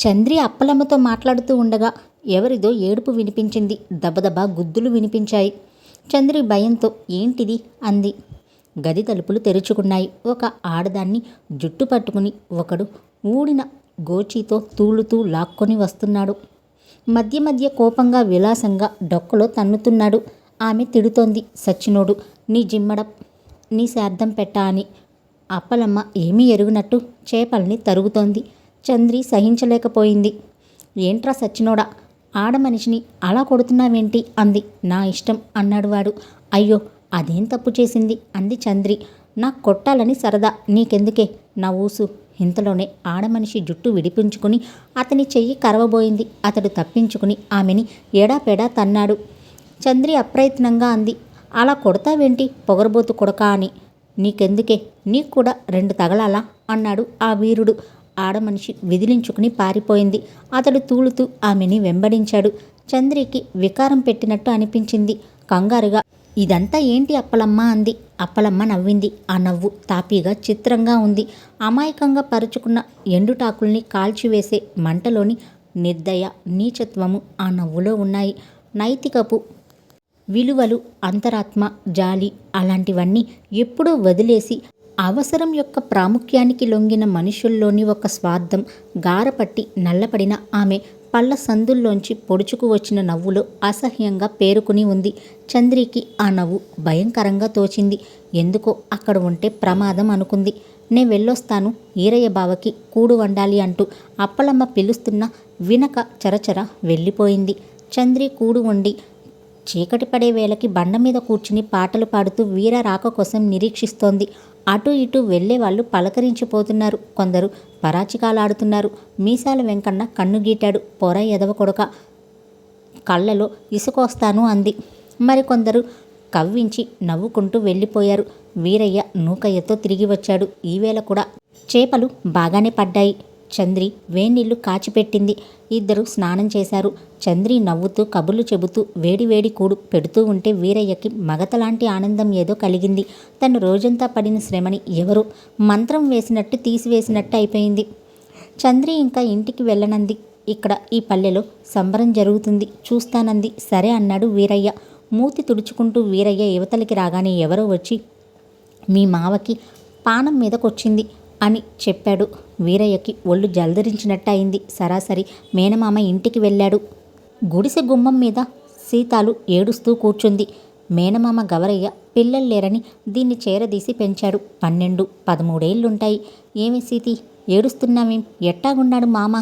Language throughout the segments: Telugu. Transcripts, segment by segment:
చంద్రి అప్పలమ్మతో మాట్లాడుతూ ఉండగా ఎవరిదో ఏడుపు వినిపించింది. దబదబా గుద్దులు వినిపించాయి. చంద్రి భయంతో ఏంటిది? అంది. గది తలుపులు తెరుచుకున్నాయి. ఒక ఆడదాన్ని జుట్టు పట్టుకుని ఒకడు ఊడిన గోచీతో తూలుతూ లాక్కొని వస్తున్నాడు. మధ్య మధ్య కోపంగా విలాసంగా డొక్కలో తన్నుతున్నాడు. ఆమె తిడుతోంది. సచ్చినోడు నీ జిమ్మడ నీ శార్థం పెట్టా అని. అప్పలమ్మ ఏమీ ఎరుగునట్టు చేపల్ని తరుగుతోంది. చంద్రి సహించలేకపోయింది. ఏంట్రా సచ్చినోడా? ఆడమనిషిని అలా కొడుతున్నావేంటి? అంది. నా ఇష్టం అన్నాడు వాడు. అయ్యో అదేం తప్పు చేసింది? అంది చంద్రి. నాకు కొట్టాలని సరదా. నీకెందుకే? నా ఊసు. ఇంతలోనే ఆడమనిషి జుట్టు విడిపించుకుని అతని చెయ్యి కరవబోయింది. అతడు తప్పించుకుని ఆమెని ఏడాపేడా తన్నాడు. చంద్రి అప్రయత్నంగా అంది. అలా కొడతావేంటి? పొగరబోతు కొడకా అని. నీకెందుకే? నీకు కూడా రెండు తగలాలా? అన్నాడు ఆ వీరుడు. ఆడమనిషి విదిలించుకుని పారిపోయింది. అతడు తూలుతూ ఆమెని వెంబడించాడు. చంద్రికి వికారం పెట్టినట్టు అనిపించింది. కంగారుగా ఇదంతా ఏంటి అప్పలమ్మ? అంది. అప్పలమ్మ నవ్వింది. ఆ నవ్వు తాపీగా చిత్రంగా ఉంది. అమాయకంగా పరుచుకున్న ఎండుటాకుల్ని కాల్చివేసే మంటలోని నిర్దయ నీచత్వము ఆ నవ్వులో ఉన్నాయి. నైతికపు విలువలు అంతరాత్మ జాలి అలాంటివన్నీ ఎప్పుడూ వదిలేసి అవసరం యొక్క ప్రాముఖ్యానికి లొంగిన మనుషుల్లోని ఒక స్వార్థం గారపట్టి నల్లపడిన ఆమె పళ్ళ సందుల్లోంచి పొడుచుకు వచ్చిన నవ్వులో అసహ్యంగా పేరుకుని ఉంది. చంద్రికి ఆ నవ్వు భయంకరంగా తోచింది. ఎందుకో అక్కడ ఉంటే ప్రమాదం అనుకుంది. నే వెళ్ళొస్తాను ఈరయ్య బావకి కూడు వండాలి అంటూ అప్పలమ్మ పిలుస్తున్న వినక చరచర వెళ్ళిపోయింది. చంద్రి కూడు వండి చీకటి పడే వేళకి బండ మీద కూర్చుని పాటలు పాడుతూ వీర రాక కోసం నిరీక్షిస్తోంది. అటు ఇటు వెళ్ళే వాళ్ళు పలకరించిపోతున్నారు. కొందరు పరాచికాలాడుతున్నారు. మీసాల వెంకన్న కన్ను గీటాడు పొర ఎదవ కొడక కళ్ళలో ఇసుకొస్తాను అంది. మరికొందరు కవ్వించి నవ్వుకుంటూ వెళ్ళిపోయారు. వీరయ్య నూకయ్యతో తిరిగి వచ్చాడు. ఈవేళ కూడా చేపలు బాగానే పడ్డాయి. చంద్రి వేన్నీళ్ళు కాచిపెట్టింది. ఇద్దరు స్నానం చేశారు. చంద్రి నవ్వుతూ కబుర్లు చెబుతూ వేడి వేడి కూడు పెడుతూ ఉంటే వీరయ్యకి మగతలాంటి ఆనందం ఏదో కలిగింది. తను రోజంతా పడిన శ్రమని ఎవరు? మంత్రం వేసినట్టు తీసివేసినట్టు అయిపోయింది. చంద్రి ఇంకా ఇంటికి వెళ్ళనంది. ఇక్కడ ఈ పల్లెలో సంబరం జరుగుతుంది. చూస్తానంది. సరే అన్నాడు వీరయ్య. మూతి తుడుచుకుంటూ వీరయ్య యువతలకి రాగానే ఎవరో వచ్చి మీ మావకి పానం మీదకొచ్చింది. అని చెప్పాడు. వీరయ్యకి ఒళ్ళు జలదరించినట్టు అయింది సరాసరి మేనమామ ఇంటికి వెళ్ళాడు. గుడిసె గుమ్మం మీద సీతాలు ఏడుస్తూ కూర్చుంది. మేనమామ గవరయ్య పిల్లలు లేరని దీన్ని చేరదీసి పెంచాడు. పన్నెండు పదమూడేళ్ళుంటాయి ఏమి సీతి? ఏడుస్తున్నావేం? ఎట్టాగున్నాడు మామ?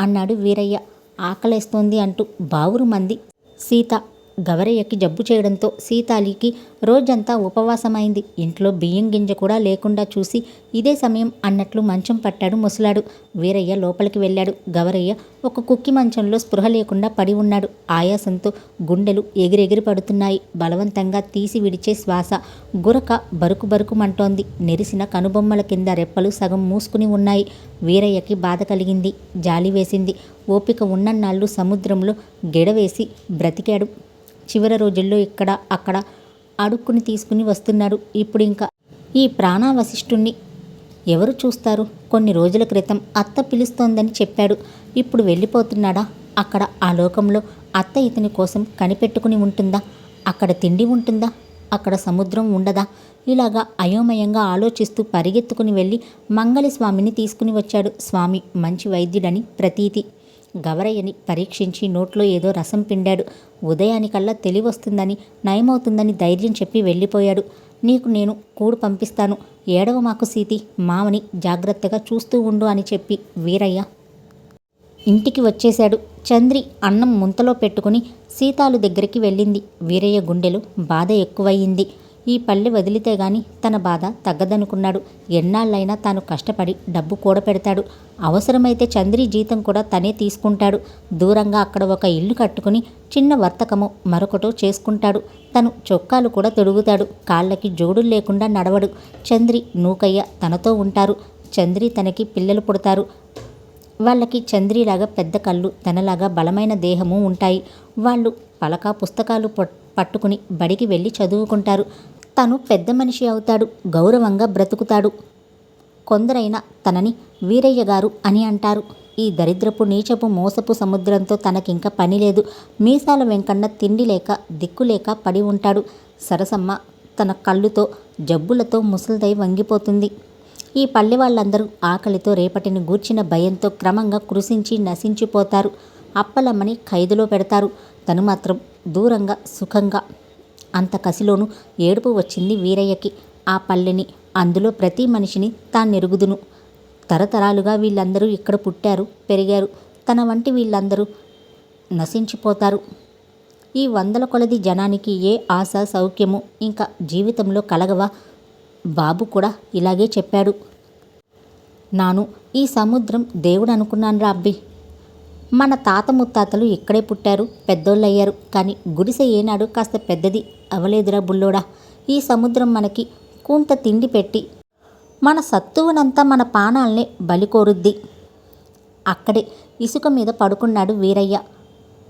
అన్నాడు వీరయ్య. ఆకలేస్తోంది అంటూ బావురు మంది సీత గవరయ్యకి జబ్బు చేయడంతో సీతాలికి రోజంతా ఉపవాసమైంది. ఇంట్లో బియ్యం గింజ కూడా లేకుండా చూసి ఇదే సమయం అన్నట్లు మంచం పట్టాడు ముసలాడు. వీరయ్య లోపలికి వెళ్ళాడు. గవరయ్య ఒక కుక్కి మంచంలో స్పృహ లేకుండా పడి ఉన్నాడు. ఆయాసంతో గుండెలు ఎగిరెగిరి పడుతున్నాయి. బలవంతంగా తీసి విడిచే శ్వాస గురక బరుకు బరుకుమంటోంది నెరిసిన కనుబొమ్మల కింద రెప్పలు సగం మూసుకుని ఉన్నాయి. వీరయ్యకి బాధ కలిగింది. జాలి వేసింది. ఓపిక ఉన్నన్నాళ్ళు సముద్రంలో గెడవేసి బ్రతికాడు. చివరి రోజుల్లో ఇక్కడ అక్కడ అడుక్కుని తీసుకుని వస్తున్నారు. ఇప్పుడు ఇంకా ఈ ప్రాణావశిష్ఠుణ్ణి ఎవరు చూస్తారు? కొన్ని రోజుల క్రితం అత్త పిలుస్తోందని చెప్పాడు. ఇప్పుడు వెళ్ళిపోతున్నాడా? అక్కడ ఆ లోకంలో అత్త ఇతని కోసం కనిపెట్టుకుని ఉంటుందా? అక్కడ తిండి ఉంటుందా? అక్కడ సముద్రం ఉండదా? ఇలాగా అయోమయంగా ఆలోచిస్తూ పరిగెత్తుకుని వెళ్ళి మంగళి స్వామిని తీసుకుని వచ్చాడు. స్వామి మంచి వైద్యుడని ప్రతీతి. గవరయ్యని పరీక్షించి నోట్లో ఏదో రసం పిండాడు. ఉదయానికల్లా తెలివొస్తుందని నయమవుతుందని ధైర్యం చెప్పి వెళ్ళిపోయాడు. నీకు నేను కూడు పంపిస్తాను. ఏడవ మాకు సీతి. మామని జాగ్రత్తగా చూస్తూ ఉండు అని చెప్పి వీరయ్య ఇంటికి వచ్చేశాడు. చంద్రి అన్నం ముంతలో పెట్టుకుని సీతాలు దగ్గరికి వెళ్ళింది. వీరయ్య గుండెలు బాధ ఎక్కువయ్యింది. ఈ పల్లె వదిలితే గాని తన బాధ తగ్గదనుకున్నాడు. ఎన్నాళ్ళైనా తాను కష్టపడి డబ్బు కూడపెడతాడు అవసరమైతే చంద్రి జీతం కూడా తనే తీసుకుంటాడు. దూరంగా అక్కడ ఒక ఇల్లు కట్టుకుని చిన్న వర్తకము మరొకటో చేసుకుంటాడు. తను చొక్కాలు కూడా తొడుగుతాడు. కాళ్ళకి జోడులు లేకుండా నడవడు. చంద్రి నూకయ్య తనతో ఉంటారు. చంద్రి తనకి పిల్లలు పుడతారు. వాళ్ళకి చంద్రిలాగా పెద్ద కళ్ళు తనలాగా బలమైన దేహము ఉంటాయి. వాళ్ళు పలక పుస్తకాలు పట్- పట్టుకుని బడికి వెళ్ళి చదువుకుంటారు. తను పెద్ద మనిషి అవుతాడు గౌరవంగా బ్రతుకుతాడు. కొందరైనా తనని వీరయ్య గారు అని అంటారు. ఈ దరిద్రపు నీచపు మోసపు సముద్రంతో తనకింక పని లేదు. మీసాల వెంకన్న తిండి లేక దిక్కు లేక పడి ఉంటాడు. సరసమ్మ తన కళ్ళుతో జబ్బులతో ముసలిదై వంగిపోతుంది. ఈ పల్లె వాళ్ళందరూ ఆకలితో రేపటిని గూర్చిన భయంతో క్రమంగా కృషించి నశించిపోతారు. అప్పలమ్మని ఖైదులో పెడతారు. తను మాత్రం దూరంగా సుఖంగా అంత కసిలోనూ ఏడుపు వచ్చింది వీరయ్యకి. ఆ పల్లెని అందులో ప్రతి మనిషిని తానెరుగుదును. తరతరాలుగా వీళ్ళందరూ ఇక్కడ పుట్టారు పెరిగారు. తన వంటి వీళ్ళందరూ నశించిపోతారు. ఈ వందల కొలది జనానికి ఏ ఆశ సౌఖ్యము ఇంకా జీవితంలో కలగవా? బాబు కూడా ఇలాగే చెప్పాడు. నాను ఈ సముద్రం దేవుడు అనుకున్నాను రా అబ్బి. మన తాత ముత్తాతలు ఇక్కడే పుట్టారు పెద్దోళ్ళయ్యారు. కానీ గుడిసె ఏనాడు కాస్త పెద్దది అవలేదురా బుల్లోడా. ఈ సముద్రం మనకి కూంత తిండి పెట్టి మన సత్తువునంతా మన పానాల్నే బలికోరుద్ది అక్కడే ఇసుక మీద పడుకున్నాడు వీరయ్య.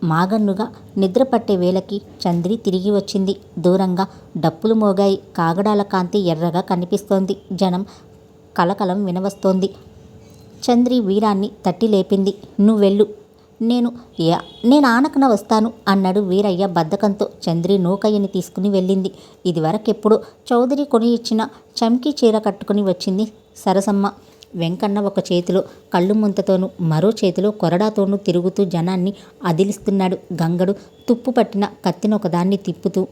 మాగన్నుగా నిద్రపట్టే వేళకి చంద్రి తిరిగి వచ్చింది. దూరంగా డప్పులు మోగాయి. కాగడాల కాంతి ఎర్రగా కనిపిస్తోంది. జనం కలకలం వినవస్తోంది. చంద్రి వీరాన్ని తట్టి లేపింది. నువ్వెళ్ళు. నేను యా నేను ఆనకన వస్తాను అన్నాడు వీరయ్య బద్ధకంతో. చంద్రి నూకయ్యని తీసుకుని వెళ్ళింది. ఇదివరకెప్పుడు చౌదరి కొని ఇచ్చిన చమ్కీ చీర కట్టుకుని వచ్చింది సరసమ్మ. వెంకన్న ఒక చేతిలో కళ్ళు ముంతతోనూ మరో చేతిలో కొరడాతోనూ తిరుగుతూ జనాన్ని అదిలిస్తున్నాడు గంగడు. తుప్పు పట్టిన కత్తిని ఒకదాన్ని తిప్పుతూ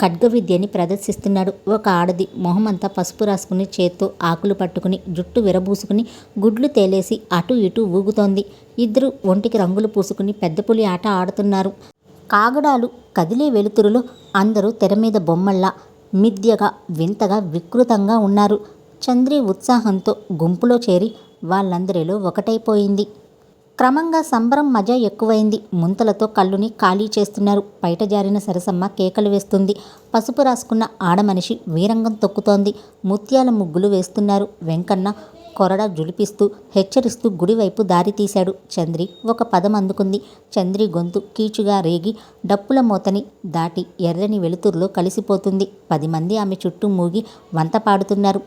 ఖడ్గ విద్యని ప్రదర్శిస్తున్నాడు. ఒక ఆడది మొహమంతా పసుపు రాసుకుని చేత్తో ఆకులు పట్టుకుని జుట్టు విరబూసుకుని గుడ్లు తేలేసి అటు ఇటు ఊగుతోంది. ఇద్దరు ఒంటికి రంగులు పూసుకుని పెద్ద పులి ఆట ఆడుతున్నారు. కాగడాలు కదిలే వెలుతురులో అందరూ తెర మీద బొమ్మల్లా మిద్యగా వింతగా వికృతంగా ఉన్నారు. చంద్రి ఉత్సాహంతో గుంపులో చేరి వాళ్ళందరిలో ఒకటైపోయింది. క్రమంగా సంబరం మజా ఎక్కువైంది. ముంతలతో కళ్ళుని ఖాళీ చేస్తున్నారు. బయట జారిన సరసమ్మ కేకలు వేస్తుంది. పసుపు రాసుకున్న ఆడమనిషి వీరంగం తొక్కుతోంది. ముత్యాల ముగ్గులు వేస్తున్నారు. వెంకన్న కొరడ జులిపిస్తూ హెచ్చరిస్తూ గుడివైపు దారి తీశాడు. చంద్రి ఒక పదం అందుకుంది. చంద్రి గొంతు కీచుగా రేగి డప్పుల మూతని దాటి ఎర్రని వెలుతురులో కలిసిపోతుంది. పది మంది ఆమె చుట్టూ మూగి వంత పాడుతున్నారు.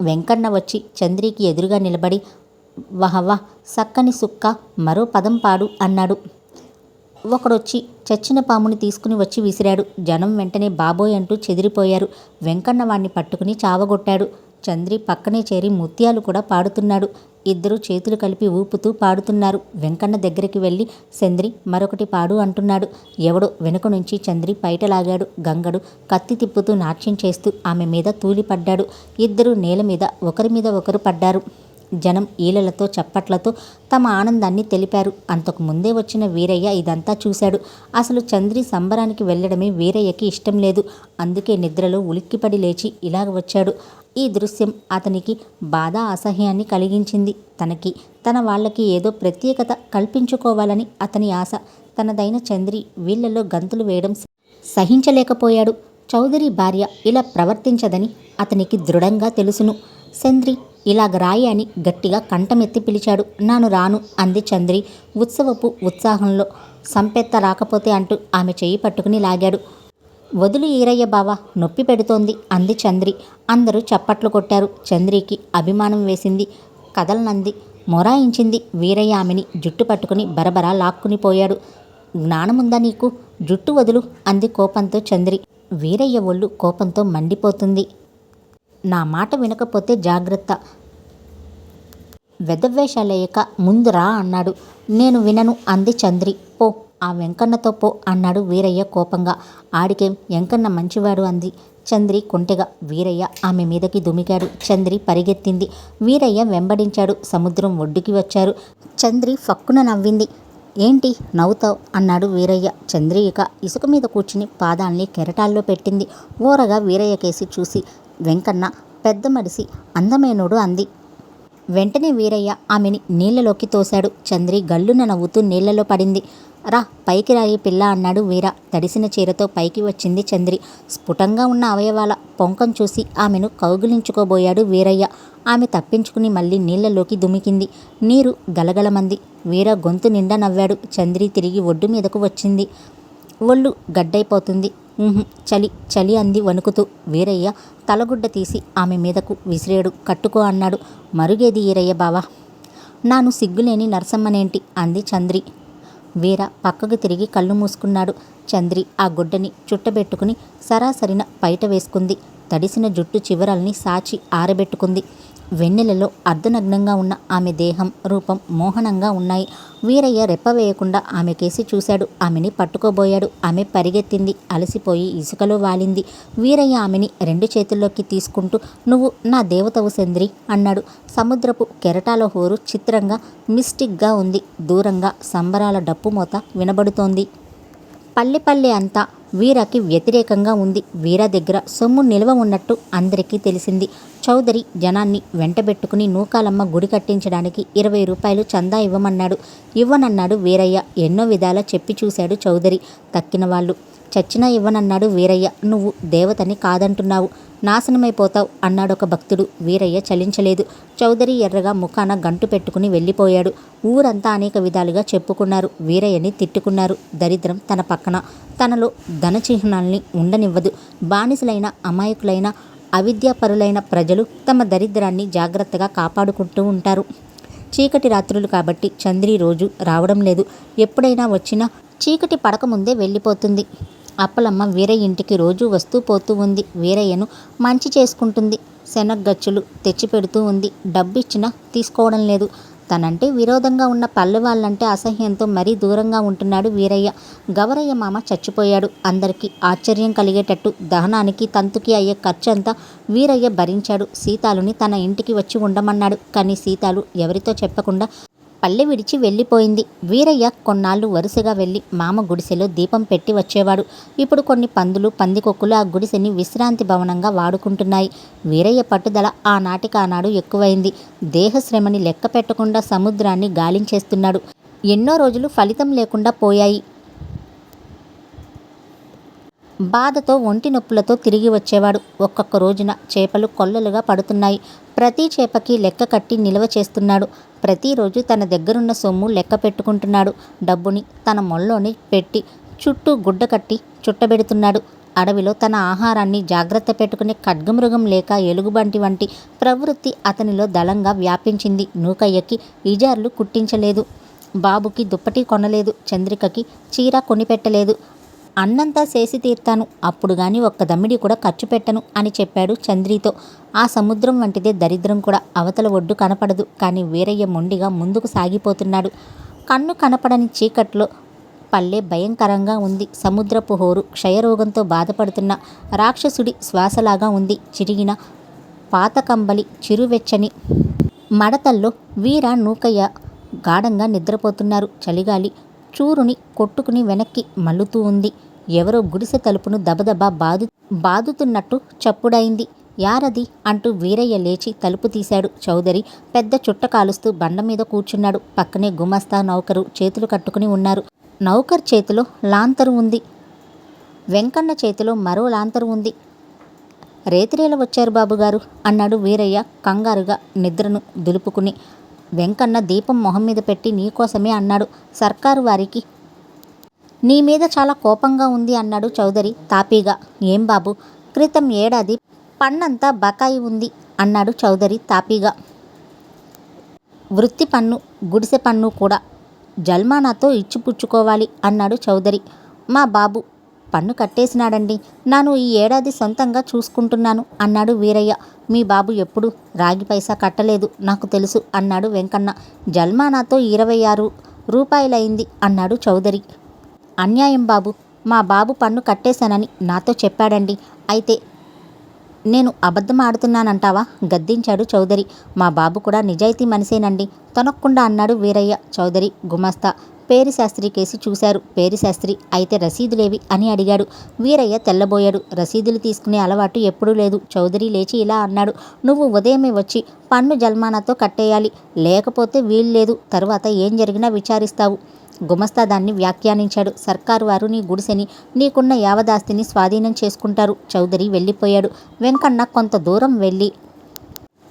వెంకన్న వచ్చి చంద్రికి ఎదురుగా నిలబడి వహవా సక్కని సుక్క మరో పదం పాడు అన్నాడు. ఒకడొచ్చి చచ్చిన పాముని తీసుకుని వచ్చి విసిరాడు. జనం వెంటనే బాబోయ్ అంటూ చెదిరిపోయారు. వెంకన్న వాణ్ణి పట్టుకుని చావగొట్టాడు. చంద్రి పక్కనే చేరి ముత్యాలు కూడా పాడుతున్నాడు. ఇద్దరు చేతులు కలిపి ఊపుతూ పాడుతున్నారు. వెంకన్న దగ్గరికి వెళ్ళి చంద్రి మరొకటి పాడు అంటున్నాడు. ఎవడో వెనుక నుంచి చంద్రి పైటలాగాడు గంగడు కత్తి తిప్పుతూ నాట్యం చేస్తూ ఆమె మీద తూలిపడ్డాడు. ఇద్దరు నేల మీద ఒకరి మీద ఒకరు పడ్డారు. జనం ఈలలతో చప్పట్లతో తమ ఆనందాన్ని తెలిపారు. అంతకు ముందే వచ్చిన వీరయ్య ఇదంతా చూశాడు. అసలు చంద్రి సంబరానికి వెళ్ళడమే వీరయ్యకి ఇష్టం లేదు. అందుకే నిద్రలో ఉలిక్కిపడి లేచి ఇలాగ వచ్చాడు. ఈ దృశ్యం అతనికి బాధ అసహ్యాన్ని కలిగించింది. తనకి తన వాళ్ళకి ఏదో ప్రత్యేకత కల్పించుకోవాలని అతని ఆశ. తనదైన చంద్రి వీళ్ళలో గంతులు వేయడం సహించలేకపోయాడు. చౌదరి భార్య ఇలా ప్రవర్తించదని అతనికి దృఢంగా తెలుసును. చంద్రి ఇలాగ రాయి అని గట్టిగా కంఠమెత్తి పిలిచాడు. నాను రాను అంది చంద్రి ఉత్సవపు ఉత్సాహంలో. సంపెత్త రాకపోతే అంటూ ఆమె చేయి పట్టుకుని లాగాడు. వదులు ఈరయ్య బావ నొప్పి పెడుతోంది అంది చంద్రి. అందరూ చప్పట్లు కొట్టారు. చంద్రికి అభిమానం వేసింది. కదలనంది మొరాయించింది వీరయ్య ఆమెని. జుట్టు పట్టుకుని బరబరా లాక్కుని పోయాడు. జ్ఞానముందా నీకు? జుట్టు వదులు అంది కోపంతో చంద్రి. వీరయ్య ఒళ్ళు కోపంతో మండిపోతుంది. నా మాట వినకపోతే జాగ్రత్త. వెదవేషాలేయక ముందురా అన్నాడు. నేను వినను అంది చంద్రి. పో ఆ వెంకన్నతో పో అన్నాడు వీరయ్య కోపంగా. ఆడికేం? వెంకన్న మంచివాడు అంది. చంద్రి కొంటెగా. వీరయ్య ఆమె మీదకి దుమికాడు చంద్రి పరిగెత్తింది. వీరయ్య వెంబడించాడు. సముద్రం ఒడ్డుకి వచ్చారు. చంద్రి ఫక్కున నవ్వింది. ఏంటి? నవ్వుతావు? అన్నాడు వీరయ్య. చంద్రి ఇక ఇసుక మీద కూర్చుని పాదాల్ని కెరటాల్లో పెట్టింది. ఓరగా వీరయ్య కేసి చూసి వెంకన్న పెద్ద మడిసి అందమైనోడు అంది. వెంటనే వీరయ్య ఆమెని నీళ్ళలోకి తోశాడు. చంద్రి గల్లున నవ్వుతూ నీళ్ళలో పడింది. రా పైకి రాయి పిల్ల అన్నాడు వీర. తడిసిన చీరతో పైకి వచ్చింది చంద్రి. స్ఫుటంగా ఉన్న అవయవాల పొంకం చూసి ఆమెను కౌగిలించుకోబోయాడు వీరయ్య. ఆమె తప్పించుకుని మళ్ళీ నీళ్ళలోకి దుమికింది. నీరు గలగలమంది. వీర గొంతు నిండా నవ్వాడు. చంద్రి తిరిగి ఒడ్డు మీదకు వచ్చింది. ఒళ్ళు గడ్డైపోతుంది. చలి చలి అంది వణుకుతూ. వీరయ్య తలగుడ్డ తీసి ఆమె మీదకు విసిరేడు. కట్టుకో అన్నాడు. మరుగేది ఈరయ్య బావా? నాను సిగ్గులేని నరసమ్మనేంటి? అంది చంద్రి. వీర పక్కకు తిరిగి కళ్ళు మూసుకున్నాడు. చంద్రి ఆ గుడ్డని చుట్టబెట్టుకుని సరాసరిన బయట వేసుకుంది. తడిసిన జుట్టు చివరల్ని సాచి ఆరబెట్టుకుంది. వెన్నెలలో అర్ధనగ్నంగా ఉన్న ఆమె దేహం రూపం మోహనంగా ఉన్నాయి. వీరయ్య రెప్ప వేయకుండా చూశాడు. ఆమెని పట్టుకోబోయాడు. ఆమె పరిగెత్తింది. అలసిపోయి ఇసుకలో వాలింది. వీరయ్య ఆమెని రెండు చేతుల్లోకి తీసుకుంటూ నువ్వు నా దేవతవు సెంద్రి అన్నాడు. సముద్రపు కెరటాల హోరు చిత్రంగా మిస్టిక్గా ఉంది. దూరంగా సంబరాల డప్పు మోత వినబడుతోంది. పల్లె పల్లె అంతా వీరకి వ్యతిరేకంగా ఉంది. వీర దగ్గర సొమ్ము నిల్వ ఉన్నట్టు అందరికీ తెలిసింది. చౌదరి జనాన్ని వెంటబెట్టుకుని నూకాలమ్మ గుడి కట్టించడానికి ఇరవై రూపాయలు చందా ఇవ్వమన్నాడు. ఇవ్వనన్నాడు వీరయ్య. ఎన్నో విధాలా చెప్పి చూశాడు చౌదరి. తక్కిన వాళ్ళు చచ్చినా ఇవ్వనన్నాడు వీరయ్య. నువ్వు దేవతని కాదంటున్నావు. నాశనమైపోతావు అన్నాడు ఒక భక్తుడు. వీరయ్య చలించలేదు. చౌదరి ఎర్రగా ముఖాన గంటు పెట్టుకుని వెళ్ళిపోయాడు. ఊరంతా అనేక విధాలుగా చెప్పుకున్నారు. వీరయ్యని తిట్టుకున్నారు. దరిద్రం తన పక్కన. తనలో ధనచిహ్నాల్ని ఉండనివ్వదు. బానిసలైన అమాయకులైన అవిద్యాపరులైన ప్రజలు తమ దరిద్రాన్ని జాగ్రత్తగా కాపాడుకుంటూ ఉంటారు. చీకటి రాత్రులు కాబట్టి చంద్రి రోజు రావడం లేదు. ఎప్పుడైనా వచ్చినా చీకటి పడకముందే వెళ్ళిపోతుంది. అప్పలమ్మ వీరయ్య ఇంటికి రోజు వస్తూ పోతూ ఉంది. వీరయ్యను మంచి చేసుకుంటుంది. శనగ్గచ్చులు తెచ్చిపెడుతూ ఉంది. డబ్బు ఇచ్చినా తీసుకోవడం లేదు. తనంటే విరోధంగా ఉన్న పల్లె వాళ్ళంటే అసహ్యంతో మరీ దూరంగా ఉంటున్నాడు వీరయ్య. గవరయ్య మామ చచ్చిపోయాడు. అందరికీ ఆశ్చర్యం కలిగేటట్టు దహనానికి తంతుకి అయ్యే ఖర్చంతా వీరయ్య భరించాడు. సీతాలుని తన ఇంటికి వచ్చి ఉండమన్నాడు. కానీ సీతాలు ఎవరితో చెప్పకుండా పల్లె విడిచి వెళ్ళిపోయింది. వీరయ్య కొన్నాళ్ళు వరుసగా వెళ్ళి మామ గుడిసెలో దీపం పెట్టి వచ్చేవాడు. ఇప్పుడు కొన్ని పందులు పందికొక్కులు ఆ గుడిసెని విశ్రాంతి భవనంగా వాడుకుంటున్నాయి. వీరయ్య పట్టుదల ఆనాటికి ఆనాడు ఎక్కువైంది. దేహశ్రమని లెక్క పెట్టకుండా సముద్రాన్ని గాలించేస్తున్నాడు. ఎన్నో రోజులు ఫలితం లేకుండా పోయాయి. బాధతో ఒంటి నొప్పులతో తిరిగి వచ్చేవాడు. ఒక్కొక్క రోజున చేపలు కొల్లలుగా పడుతున్నాయి. ప్రతి చేపకి లెక్క కట్టి నిల్వ చేస్తున్నాడు. ప్రతిరోజు తన దగ్గరున్న సొమ్ము లెక్క పెట్టుకుంటున్నాడు. డబ్బుని తన మొల్లోని పెట్టి చుట్టూ గుడ్డ కట్టి చుట్టబెడుతున్నాడు. అడవిలో తన ఆహారాన్ని జాగ్రత్త పెట్టుకునే ఖడ్గమృగం లేక ఎలుగుబంటి వంటి ప్రవృత్తి అతనిలో దళంగా వ్యాపించింది. నూకయ్యకి ఇజార్లు కుట్టించలేదు. బాబుకి దుప్పటి కొనలేదు. చంద్రికకి చీర కొనిపెట్టలేదు. అన్నంతా చేసి తీర్తాను. అప్పుడు గాని ఒక్క దమ్మిడి కూడా ఖర్చు పెట్టను అని చెప్పాడు చంద్రితో. ఆ సముద్రం వంటిదే దరిద్రం కూడా. అవతల ఒడ్డు కనపడదు. కానీ వీరయ్య మొండిగా ముందుకు సాగిపోతున్నాడు. కన్ను కనపడని చీకట్లో పల్లె భయంకరంగా ఉంది. సముద్రపు హోరు క్షయరోగంతో బాధపడుతున్న రాక్షసుడి శ్వాసలాగా ఉంది. చిరిగిన పాత కంబలి చిరువెచ్చని మడతల్లో వీర నూకయ్య గాఢంగా నిద్రపోతున్నారు. చలిగాలి చూరుని కొట్టుకుని వెనక్కి మల్లుతూ ఉంది. ఎవరో గుడిసె తలుపును దబదబా బాదు బాదుతున్నట్టు చప్పుడైంది. యారది అంటూ వీరయ్య లేచి తలుపు తీశాడు. చౌదరి పెద్ద చుట్ట కాలుస్తూ బండ మీద కూర్చున్నాడు. పక్కనే గుమస్తా నౌకరు చేతులు కట్టుకుని ఉన్నారు. నౌకర్ చేతిలో లాంతరు ఉంది. వెంకన్న చేతిలో మరో లాంతరు ఉంది. రేతిరేల వచ్చారు బాబుగారు అన్నాడు వీరయ్య కంగారుగా నిద్రను దులుపుకుని. వెంకన్న దీపం మొహం మీద పెట్టి నీకోసమే అన్నాడు సర్కారు వారికి. నీ మీద చాలా కోపంగా ఉంది అన్నాడు చౌదరి తాపీగా. ఏం బాబు? క్రితం ఏడాది పన్నంతా బకాయి ఉంది అన్నాడు చౌదరి తాపీగా. వృత్తి పన్ను గుడిసె పన్ను కూడా. జల్మానాతో ఇచ్చిపుచ్చుకోవాలి అన్నాడు చౌదరి. మా బాబు పన్ను కట్టేసినాడండి. నాను ఈ ఏడాది సొంతంగా చూసుకుంటున్నాను అన్నాడు వీరయ్య. మీ బాబు ఎప్పుడు రాగి పైసా కట్టలేదు నాకు తెలుసు అన్నాడు వెంకన్న. జల్మానాతో ఇరవై ఆరు రూపాయలైంది అన్నాడు చౌదరి. అన్యాయం బాబు మా బాబు పన్ను కట్టేశానని నాతో చెప్పాడండి. అయితే నేను అబద్ధం ఆడుతున్నానంటావా? గద్దించాడు చౌదరి. మా బాబు కూడా నిజాయితీ మనిషేనండి తొనక్కుండా అన్నాడు వీరయ్య చౌదరి గుమస్తా. పేరిశాస్త్రి కేసి చూశారు. పేరిశాస్త్రి అయితే రసీదులేవి అని అడిగాడు. వీరయ్య తెల్లబోయాడు. రసీదులు తీసుకునే అలవాటు ఎప్పుడూ లేదు. చౌదరి లేచి ఇలా అన్నాడు. నువ్వు ఉదయమే వచ్చి పన్ను జల్మానాతో కట్టేయాలి. లేకపోతే వీల్లేదు తరువాత ఏం జరిగినా విచారిస్తావు. గుమస్తా దాన్ని వ్యాఖ్యానించాడు. సర్కారు వారు నీ గుడిసెని నీకున్న యావదాస్తిని స్వాధీనం చేసుకుంటారు. చౌదరి వెళ్ళిపోయాడు. వెంకన్న కొంత దూరం వెళ్ళి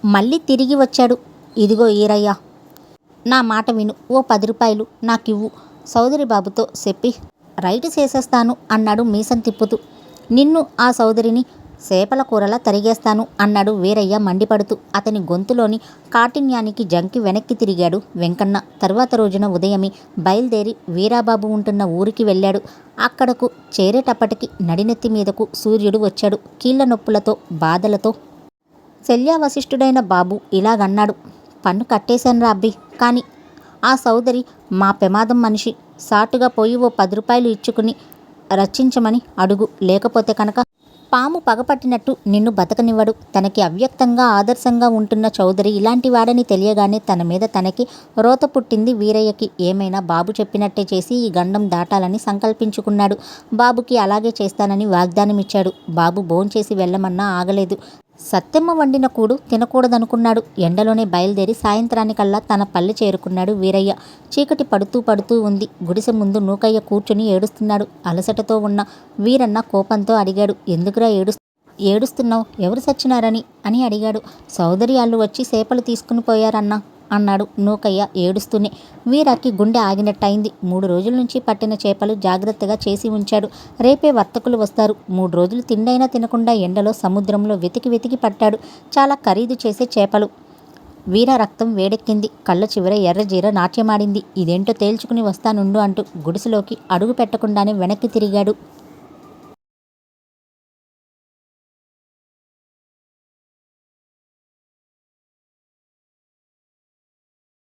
మళ్ళీ తిరిగి వచ్చాడు. ఇదిగో ఈరయ్య నా మాట విను. ఓ పది రూపాయలు నాకివ్వు. సౌదరి బాబుతో చెప్పి రైట్ చేసేస్తాను అన్నాడు మీసం తిప్పుతూ. నిన్ను ఆ సౌదరిని చేపల కూరలా తరిగేస్తాను అన్నాడు వీరయ్య మండిపడుతూ. అతని గొంతులోని కాఠిన్యానికి జంకి వెనక్కి తిరిగాడు వెంకన్న. తరువాత రోజున ఉదయమే బయలుదేరి వీరాబాబు ఉంటున్న ఊరికి వెళ్ళాడు. అక్కడకు చేరేటప్పటికి నడినెత్తి మీదకు సూర్యుడు వచ్చాడు. కీళ్ళ నొప్పులతో బాధలతో శల్యావశిష్ఠుడైన బాబు ఇలాగన్నాడు. పన్ను కట్టేశాను అబ్బి. కానీ ఆ సోదరి మా ప్రమాదం మనిషి. సాటుగా పోయి ఓ పది రూపాయలు ఇచ్చుకుని రచించమని అడుగు. లేకపోతే కనుక పాము పగపట్టినట్టు నిన్ను బతకనివ్వడు. తనకి అవ్యక్తంగా ఆదర్శంగా ఉంటున్న చౌదరి ఇలాంటి వాడని తెలియగానే తన మీద తనకి రోత పుట్టింది వీరయ్యకి. ఏమైనా బాబు చెప్పినట్టే చేసి ఈ గండం దాటాలని సంకల్పించుకున్నాడు. బాబుకి అలాగే చేస్తానని వాగ్దానం ఇచ్చాడు బాబు భోంచేసి వెళ్ళమన్నా ఆగలేదు. సత్తెమ్మ వండిన కూడు తినకూడదనుకున్నాడు. ఎండలోనే బయలుదేరి సాయంత్రానికల్లా తన పల్లె చేరుకున్నాడు వీరయ్య. చీకటి పడుతూ పడుతూ ఉంది. గుడిసె ముందు నూకయ్య కూర్చుని ఏడుస్తున్నాడు. అలసటతో ఉన్న వీరన్న కోపంతో అడిగాడు ఎందుకురా ఏడు ఏడుస్తున్నావు? ఎవరు సచ్చినారని? అని అడిగాడు. సోదరి వాళ్ళు వచ్చి సేపలు తీసుకుని పోయారన్నా. అన్నాడు నూకయ్య ఏడుస్తూనే. వీరాకి గుండె ఆగినట్టయింది. మూడు రోజుల నుంచి పట్టిన చేపలు జాగ్రత్తగా చేసి ఉంచాడు. రేపే వర్తకులు వస్తారు. మూడు రోజులు తిండైనా తినకుండా ఎండలో సముద్రంలో వెతికి వెతికి పట్టాడు. చాలా ఖరీదు చేసే చేపలు. వీర రక్తం వేడెక్కింది. కళ్ళ చివర ఎర్రజీర నాట్యమాడింది. ఇదేంటో తేల్చుకుని వస్తానుండు అంటూ గుడిసెలోకి అడుగు పెట్టకుండానే వెనక్కి తిరిగాడు.